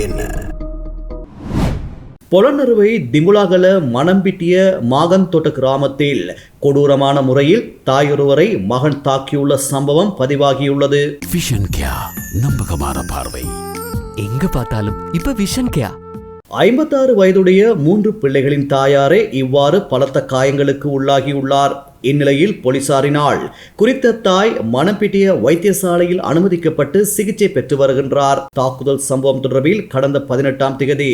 என்ன? பொலனறுவை திமுலாகல மணம்பிட்டிய மாகந்தோட்ட கிராமத்தில் கொடூரமான முறையில் தாயொருவரை மகன் தாக்கியுள்ள சம்பவம் பதிவாகியுள்ளது. விஷன் கியா நம்பகமான பார்வை எங்க பார்த்தாலும் இப்ப விஷன் கேயா ஐம்பத்தாறு வயதுடைய மூன்று பிள்ளைகளின் தாயாரே இவ்வாறு பலத்த காயங்களுக்கு உள்ளாகியுள்ளார். இந்நிலையில் போலீசாரினால் குறித்த தாய் மணப்பிட்டிய வைத்தியசாலையில் அனுமதிக்கப்பட்டு சிகிச்சை பெற்று வருகின்றார். தாக்குதல் சம்பவம் தொடர்பில் கடந்த பதினெட்டாம் திகதி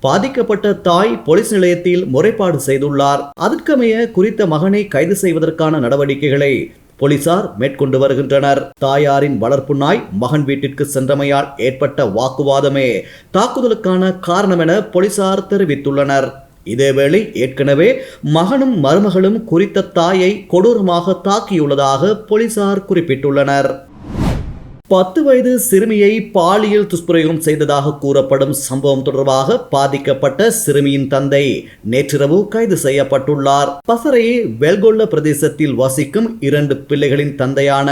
பாதிக்கப்பட்ட தாய் போலீஸ் நிலையத்தில் முறைப்பாடு செய்துள்ளார். அதற்கமைய குறித்த மகனை கைது செய்வதற்கான நடவடிக்கைகளை போலீசார் மேற்கொண்டு வருகின்றனர். தாயாரின் வளர்ப்பு நாய் மகன் வீட்டிற்கு சென்றமையால் ஏற்பட்ட வாக்குவாதமே தாக்குதலுக்கான காரணம் என போலீசார் தெரிவித்துள்ளனர். இதேவேளை ஏற்கனவே மகனும் மருமகளும் குறித்த தாயை கொடூரமாக தாக்கியுள்ளதாக போலீசார் குறிப்பிட்டுள்ளனர். பத்து வயது சிறுமியை பாலியல் துஷ்பிரயோகம் செய்ததாக கூறப்படும் சம்பவம் தொடர்பாக பாதிக்கப்பட்ட சிறுமியின் தந்தை நேற்றிரவு கைது செய்யப்பட்டுள்ளார். பசரை வெல்கொல்ல பிரதேசத்தில் வசிக்கும் இரண்டு பிள்ளைகளின் தந்தையான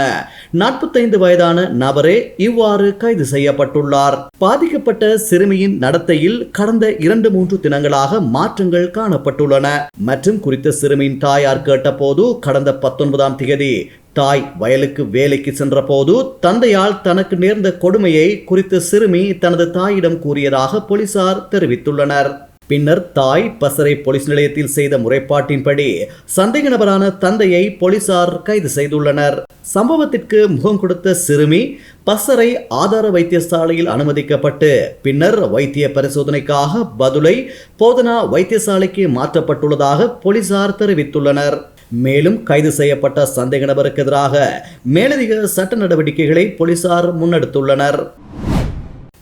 நாற்பத்தைந்து வயதான நபரே இவ்வாறு கைது செய்யப்பட்டுள்ளார். பாதிக்கப்பட்ட சிறுமியின் நடத்தையில் கடந்த இரண்டு மூன்று தினங்களாக மாற்றங்கள் காணப்பட்டுள்ளன. மற்றும் குறித்த சிறுமியின் தாயார் கேட்டபோது கடந்த பத்தொன்பதாம் தேதி தாய் வயலுக்கு வேலைக்கு சென்றபோது தந்தையால் தனக்கு நேர்ந்த கொடுமையை குறித்த சிறுமி தனது தாயிடம் கூறியதாக போலீசார் தெரிவித்துள்ளனர். பின்னர் தாய் பசறை போலீஸ் நிலையத்தில் செய்த முறைப்பாட்டின்படி சந்தேக நபரான தந்தையை போலீசார் கைது செய்துள்ளனர். சம்பவத்திற்கு முகம் கொடுத்த சிறுமி பசறை ஆதார வைத்தியசாலையில் அனுமதிக்கப்பட்டு பின்னர் வைத்திய பரிசோதனைக்காக பதுளை போதனா வைத்தியசாலைக்கு மாற்றப்பட்டுள்ளதாக போலீசார் தெரிவித்துள்ளனர். மேலும் கைது செய்யப்பட்ட சந்தேக நபருக்கு எதிராக மேலதிக சட்ட நடவடிக்கைகளை போலீசார் முன்னெடுத்துள்ளனர்.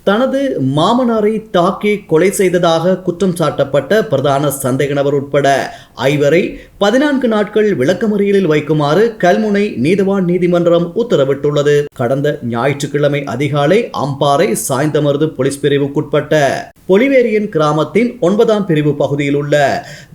தனது மாமனாரை தாக்கி கொலை செய்ததாக குற்றம் சாட்டப்பட்ட பிரதான சந்தேக நபர் உட்பட ஐவரை பதினான்கு நாட்கள் விளக்கமறியலில் வைக்குமாறு கல்முனை நீதவான் நீதிமன்றம் உத்தரவிட்டுள்ளது. கடந்த ஞாயிற்றுக்கிழமை அதிகாலை அம்பாறை சாய்ந்தமருது போலீஸ் பிரிவுக்குட்பட்ட பொலிவேரியன் கிராமத்தின் ஒன்பதாம் பிரிவு பகுதியில் உள்ள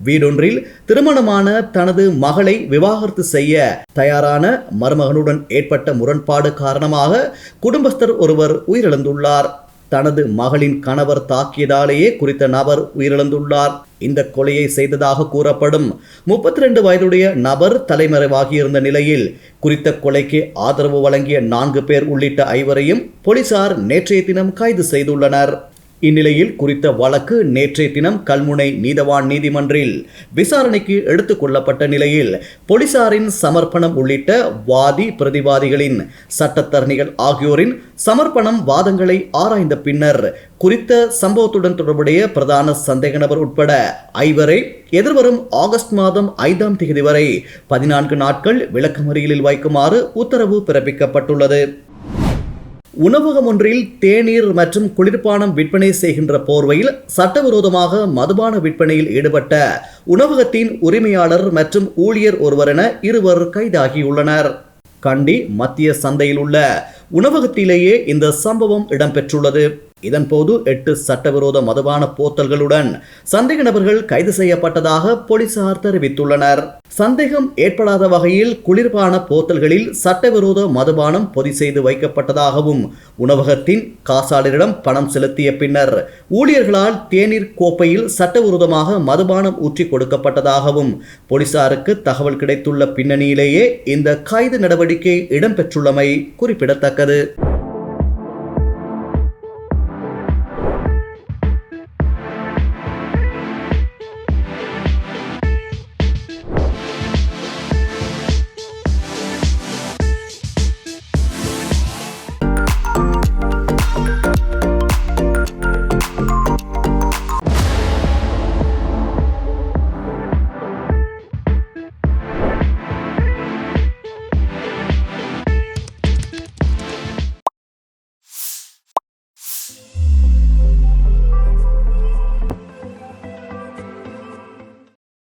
வீடொன்றில் திருமணமான தனது மகளை விவாகரத்து செய்ய தயாரான மருமகனுடன் ஏற்பட்ட முரண்பாடு காரணமாக குடும்பஸ்தர் ஒருவர் உயிரிழந்துள்ளார். தனது மகளின் கணவர் தாக்கியதாலேயே குறித்த நபர் உயிரிழந்துள்ளார். இந்த கொலையை செய்ததாக கூறப்படும் முப்பத்தி ரெண்டு வயதுடைய நபர் தலைமறைவாகியிருந்த நிலையில் குறித்த கொலைக்கு ஆதரவு வழங்கிய நான்கு பேர் உள்ளிட்ட ஐவரையும் போலீசார் நேற்றைய தினம் கைது செய்துள்ளனர். இந்நிலையில் குறித்த வழக்கு நேற்றைய தினம் கல்முனை நீதவான் நீதிமன்றில் விசாரணைக்கு எடுத்துக் கொள்ளப்பட்ட நிலையில் போலீசாரின் சமர்ப்பணம் உள்ளிட்ட வாதி பிரதிவாதிகளின் சட்டத்தரணிகள் ஆகியோரின் சமர்ப்பணம் வாதங்களை ஆராய்ந்த பின்னர் குறித்த சம்பவத்துடன் தொடர்புடைய பிரதான சந்தேக நபர் உட்பட ஐவரை எதிர்வரும் ஆகஸ்ட் மாதம் ஐந்தாம் தேதி வரை பதினான்கு நாட்கள் விளக்கமறியலில் வைக்குமாறு உத்தரவு பிறப்பிக்கப்பட்டுள்ளது. உணவகம் ஒன்றில் தேநீர் மற்றும் குளிர்பானம் விற்பனை செய்கின்ற போர்வையில் சட்டவிரோதமாக மதுபான விற்பனையில் ஈடுபட்ட உணவகத்தின் உரிமையாளர் மற்றும் ஊழியர் ஒருவர் என இருவர் கைதாகியுள்ளனர். கண்டி மத்திய சந்தையில் உள்ள உணவகத்திலேயே இந்த சம்பவம் இடம்பெற்றுள்ளது. இதன்போது எட்டு சட்டவிரோத மதுபான போத்தல்களுடன் சந்தேக நபர்கள் கைது செய்யப்பட்டதாக போலீசார் தெரிவித்துள்ளனர். சந்தேகம் ஏற்படாத வகையில் குளிர்பான போத்தல்களில் சட்டவிரோத மதுபானம் பொதி செய்து வைக்கப்பட்டதாகவும் உணவகத்தின் காசாளரிடம் பணம் செலுத்திய பின்னர் ஊழியர்களால் தேநீர் கோப்பையில் சட்டவிரோதமாக மதுபானம் ஊற்றி கொடுக்கப்பட்டதாகவும் போலீசாருக்கு தகவல் கிடைத்துள்ள பின்னணியிலேயே இந்த கைது நடவடிக்கை இடம்பெற்றுள்ளமை குறிப்பிடத்தக்கது.